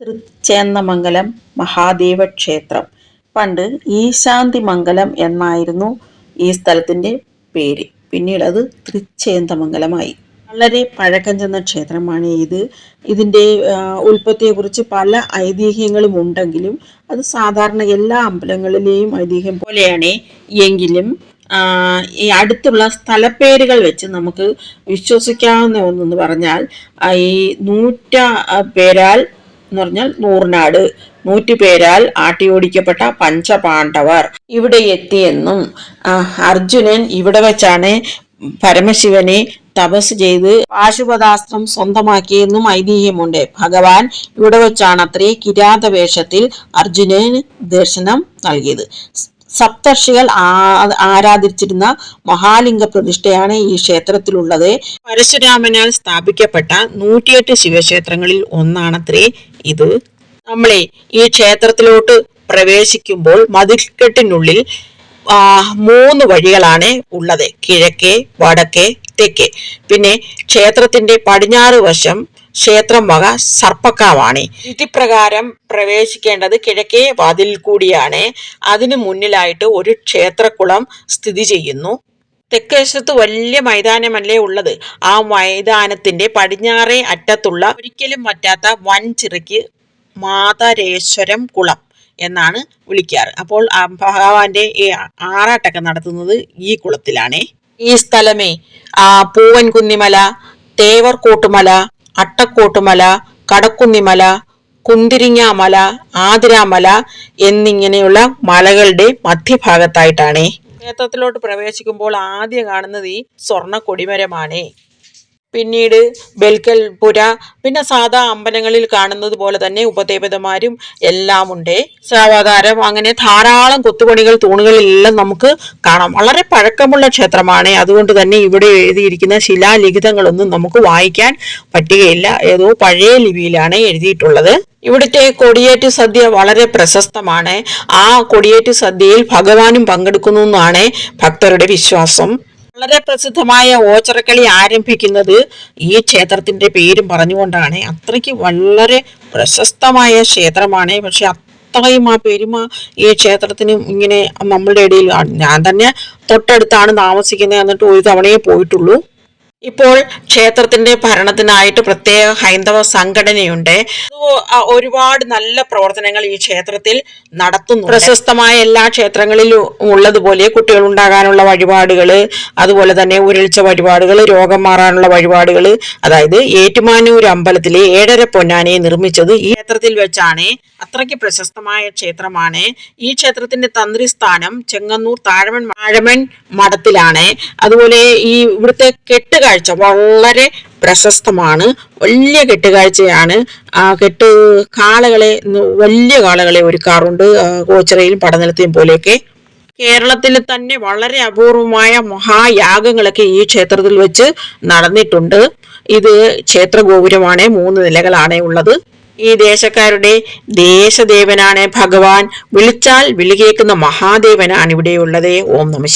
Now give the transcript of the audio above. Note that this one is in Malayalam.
തൃച്ചേന്നമംഗലം മഹാദേവ ക്ഷേത്രം പണ്ട് ഈശാന്തി മംഗലം എന്നായിരുന്നു ഈ സ്ഥലത്തിന്റെ പേര്. പിന്നീട് അത് തൃച്ചേന്തമംഗലമായി വളരെ പഴക്കം ചെന്ന ക്ഷേത്രമാണ് ഇത്. ഇതിന്റെ ഉൽപ്പത്തിയെക്കുറിച്ച് പല ഐതിഹ്യങ്ങളും ഉണ്ടെങ്കിലും അത് സാധാരണ എല്ലാ അമ്പലങ്ങളിലെയും ഐതിഹ്യം പോലെയാണ്. എങ്കിലും ഈ അടുത്തുള്ള സ്ഥലപ്പേരുകൾ വെച്ച് നമുക്ക് വിശ്വസിക്കാവുന്ന ഒന്നെന്ന് പറഞ്ഞാൽ ഈ നൂറ്റ പേരാൽ എന്ന് പറഞ്ഞാൽ നൂറിനാട് നൂറ്റുപേരാൽ ആട്ടിയോടിക്കപ്പെട്ട പഞ്ചപാണ്ഡവർ ഇവിടെ എത്തിയെന്നും അർജുനൻ ഇവിടെ വെച്ചാണ് പരമശിവനെ തപസ് ചെയ്ത് പാശുപതാസ്ത്രം സ്വന്തമാക്കിയെന്നും ഐതിഹ്യമുണ്ട്. ഭഗവാൻ ഇവിടെ വെച്ചാണ് അത്രേ കിരാത വേഷത്തിൽ അർജുനന് ദർശനം നൽകിയത്. സപ്തർഷികൾ ആരാധിച്ചിരുന്ന മഹാലിംഗ പ്രതിഷ്ഠയാണ് ഈ ക്ഷേത്രത്തിലുള്ളത്. പരശുരാമനാൽ സ്ഥാപിക്കപ്പെട്ട നൂറ്റിയെട്ട് ശിവക്ഷേത്രങ്ങളിൽ ഒന്നാണത്രേ ഇത്. നമ്മളെ ഈ ക്ഷേത്രത്തിലോട്ട് പ്രവേശിക്കുമ്പോൾ മതിൽക്കെട്ടിനുള്ളിൽ മൂന്ന് വഴികളാണ് ഉള്ളത്. കിഴക്കേ വടക്കേ തെക്കേ. പിന്നെ ക്ഷേത്രത്തിന്റെ പടിഞ്ഞാറ് വശം ക്ഷേത്രം വക സർപ്പക്കാവാണ്. വിധിപ്രകാരം പ്രവേശിക്കേണ്ടത് കിഴക്കേ വാതിൽ കൂടിയാണ്. അതിനു മുന്നിലായിട്ട് ഒരു ക്ഷേത്രക്കുളം സ്ഥിതി ചെയ്യുന്നു. തെക്കേശത്ത് വലിയ മൈതാനമല്ലേ ഉള്ളത്. ആ മൈതാനത്തിന്റെ പടിഞ്ഞാറേ അറ്റത്തുള്ള ഒരിക്കലും പറ്റാത്ത വൻ ചിറയ്ക്ക് മാതരേശ്വരം കുളം എന്നാണ് വിളിക്കാറ്. അപ്പോൾ ഭഗവാന്റെ ആറാട്ടൊക്കെ നടത്തുന്നത് ഈ കുളത്തിലാണ്. ഈ സ്ഥലമേ പൂവൻ കുന്നിമല തേവർക്കോട്ടുമല അട്ടക്കോട്ടുമല കടക്കുന്നിമല കുന്തിരിങ്ങാമല ആതിരാമല എന്നിങ്ങനെയുള്ള മലകളുടെ മധ്യഭാഗത്തായിട്ടാണ്. ക്ഷേത്രത്തിലോട്ട് പ്രവേശിക്കുമ്പോൾ ആദ്യം കാണുന്നത് ഈ സ്വർണ കൊടിമരമാണ് പിന്നീട് ബൽക്കൽപുര പിന്നെ സാധാ അമ്പലങ്ങളിൽ കാണുന്നത് പോലെ തന്നെ ഉപദേവതമാരും എല്ലാം ഉണ്ട് സാവതാരം അങ്ങനെ ധാരാളം കൊത്തുപണികൾ തൂണുകളിലെല്ലാം നമുക്ക് കാണാം. വളരെ പഴക്കമുള്ള ക്ഷേത്രമാണ്. അതുകൊണ്ട് തന്നെ ഇവിടെ എഴുതിയിരിക്കുന്ന ശിലാലിഖിതങ്ങളൊന്നും നമുക്ക് വായിക്കാൻ പറ്റുകയില്ല. ഏതോ പഴയ ലിപിയിലാണ് എഴുതിയിട്ടുള്ളത്. ഇവിടുത്തെ കൊടിയേറ്റ് സദ്യ വളരെ പ്രശസ്തമാണ്. ആ കൊടിയേറ്റ് സദ്യയിൽ ഭഗവാനും പങ്കെടുക്കുന്നു എന്നാണ് ഭക്തരുടെ വിശ്വാസം. വളരെ പ്രസിദ്ധമായ ഓച്ചറക്കളി ആരംഭിക്കുന്നത് ഈ ക്ഷേത്രത്തിന്റെ പേരും പറഞ്ഞുകൊണ്ടാണ്. അത്രയ്ക്ക് വളരെ പ്രശസ്തമായ ക്ഷേത്രമാണ്. പക്ഷെ അത്രയും ആ പെരുമ ഈ ക്ഷേത്രത്തിനും ഇങ്ങനെ നമ്മളുടെ ഇടയിൽ ഞാൻ തന്നെ തൊട്ടടുത്താണ് താമസിക്കുന്നത് എന്നിട്ട് ഒരു തവണയേ പോയിട്ടുള്ളൂ. ഇപ്പോൾ ക്ഷേത്രത്തിന്റെ ഭരണത്തിനായിട്ട് പ്രത്യേക ഹൈന്ദവ സംഘടനയുണ്ട്. ഒരുപാട് നല്ല പ്രവർത്തനങ്ങൾ ഈ ക്ഷേത്രത്തിൽ നടത്തുന്നു പ്രശസ്തമായ എല്ലാ ക്ഷേത്രങ്ങളിലും ഉള്ളതുപോലെ കുട്ടികൾ ഉണ്ടാകാനുള്ള വഴിപാടുകൾ അതുപോലെ തന്നെ ഉരുളിച്ച വഴിപാടുകൾ രോഗം മാറാനുള്ള വഴിപാടുകൾ അതായത് ഏറ്റുമാനൂർ അമ്പലത്തിലെ ഏഴര പൊന്നാനയെ നിർമ്മിച്ചത് ഈ ക്ഷേത്രത്തിൽ വെച്ചാണ്. അത്രയ്ക്ക് പ്രശസ്തമായ ക്ഷേത്രമാണ്. ഈ ക്ഷേത്രത്തിന്റെ തന്ത്രിസ്ഥാനം ചെങ്ങന്നൂർ താഴമൺ താഴമൺ മഠത്തിലാണ്. അതുപോലെ ഈ ഇവിടുത്തെ കെട്ടുകാഴ്ച വളരെ പ്രശസ്തമാണ്. വലിയ കെട്ടുകാഴ്ചയാണ്. ആ കെട്ട് കാളകളെ വലിയ കാളകളെ ഒരുക്കാറുണ്ട്. കോച്ചറയിലും പടനിലത്തെയും പോലെയൊക്കെ. കേരളത്തിൽ തന്നെ വളരെ അപൂർവമായ മഹായാഗങ്ങളൊക്കെ ഈ ക്ഷേത്രത്തിൽ വെച്ച് നടന്നിട്ടുണ്ട്. ഇത് ക്ഷേത്ര ഗോപുരമാണ് മൂന്ന് നിലകളാണ് ഉള്ളത്. ഈ ദേശക്കാരുടെ ദേശദേവനാണ് ഭഗവാൻ. വിളിച്ചാൽ വിളികേക്കുന്ന മഹാദേവനാണ് ഇവിടെയുള്ളത്. ഓം നമ